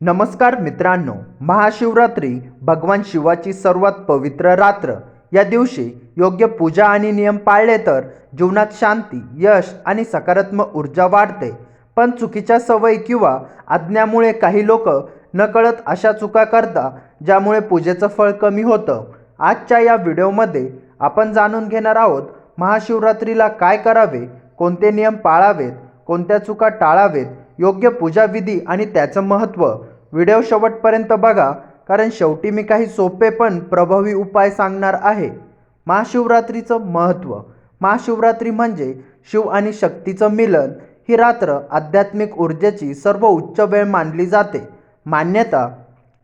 नमस्कार मित्रांनो महाशिवरात्री भगवान शिवाची सर्वात पवित्र रात्र. या दिवशी योग्य पूजा आणि नियम पाळले तर जीवनात शांती यश आणि सकारात्मक ऊर्जा वाढते. पण चुकीच्या सवयी किंवा आज्ञामुळे काही लोक नकळत अशा चुका करता ज्यामुळे पूजेचं फळ कमी होतं. आजच्या या व्हिडिओमध्ये आपण जाणून घेणार आहोत महाशिवरात्रीला काय करावे कोणते नियम पाळावेत कोणत्या चुका टाळावेत योग्य पूजाविधी आणि त्याचं महत्त्व व्हिडिओ शेवटपर्यंत बघा कारण शेवटी मी काही सोपे पण प्रभावी उपाय सांगणार आहे. महाशिवरात्रीचं महत्त्व. महाशिवरात्री म्हणजे शिव आणि शक्तीचं मिलन. ही रात्र आध्यात्मिक ऊर्जेची सर्व उच्च वेळ मानली जाते. मान्यता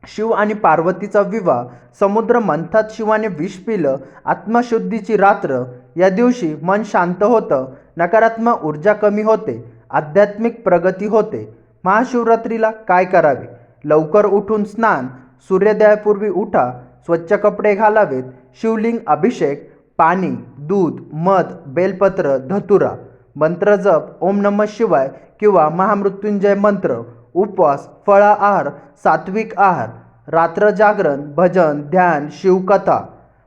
शिव आणि पार्वतीचा विवाह समुद्र मंथात शिवाने विष पिलं आत्मशुद्धीची रात्र या दिवशी मन शांत होतं नकारात्मक ऊर्जा कमी होते आध्यात्मिक प्रगती होते. महाशिवरात्रीला काय करावे? लवकर उठून स्नान सूर्योदयापूर्वी उठा स्वच्छ कपडे घालावेत शिवलिंग अभिषेक पाणी दूध मध बेलपत्र धतुरा मंत्र जप ओम नम शिवाय किंवा महामृत्युंजय मंत्र उपवास फळा आहार सात्विक आहार रात्र जागरण भजन ध्यान शिवकथा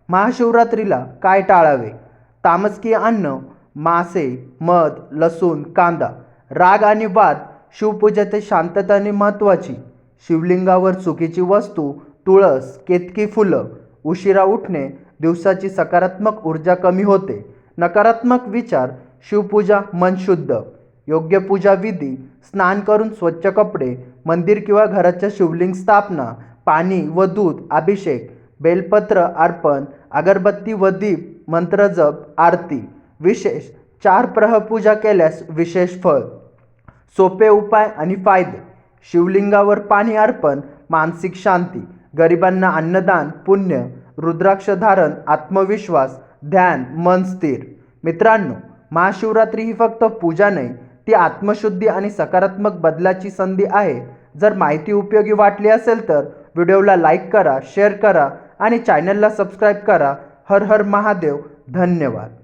महाशिवरात्रीला काय टाळावे? तामसकी अन्न मासे मध लसूण कांदा राग आणि वाद शिवपूजेत शांतताने महत्त्वाची. शिवलिंगावर चुकीची वस्तू तुळस केतकी फुलं उशिरा उठणे दिवसाची सकारात्मक ऊर्जा कमी होते. नकारात्मक विचार शिवपूजा मन शुद्ध योग्य पूजा विधी स्नान करून स्वच्छ कपडे मंदिर किंवा घराच्या शिवलिंग स्थापना पाणी व दूध अभिषेक बेलपत्र अर्पण अगरबत्ती व दीप मंत्रजप आरती विशेष चार प्रह पूजा केल्यास विशेष फळ सोपे उपाय आणि फायदे. शिवलिंगावर पाणी अर्पण मानसिक शांती गरिबांना अन्नदान पुण्य रुद्राक्ष धारण आत्मविश्वास ध्यान मन स्थिर. मित्रांनो महाशिवरात्री ही फक्त पूजा नाही ती आत्मशुद्धी आणि सकारात्मक बदलाची संधी आहे. जर माहिती उपयोगी वाटली असेल तर व्हिडिओला लाईक करा शेअर करा आणि चॅनलला सबस्क्राईब करा. हर हर महादेव. धन्यवाद.